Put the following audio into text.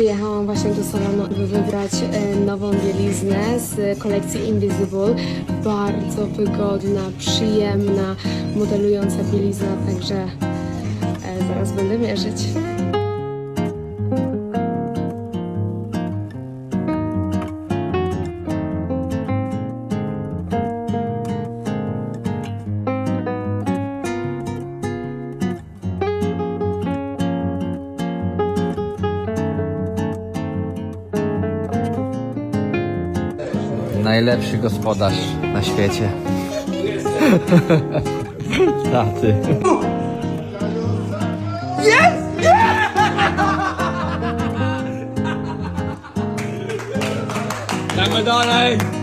Przyjechałam właśnie do salonu, by wybrać e, nową bieliznę z kolekcji Invisible. Bardzo wygodna, przyjemna, modelująca bielizna, także e, zaraz będę mierzyć. Najlepszy gospodarz na świecie. Taty. Gramy dalej!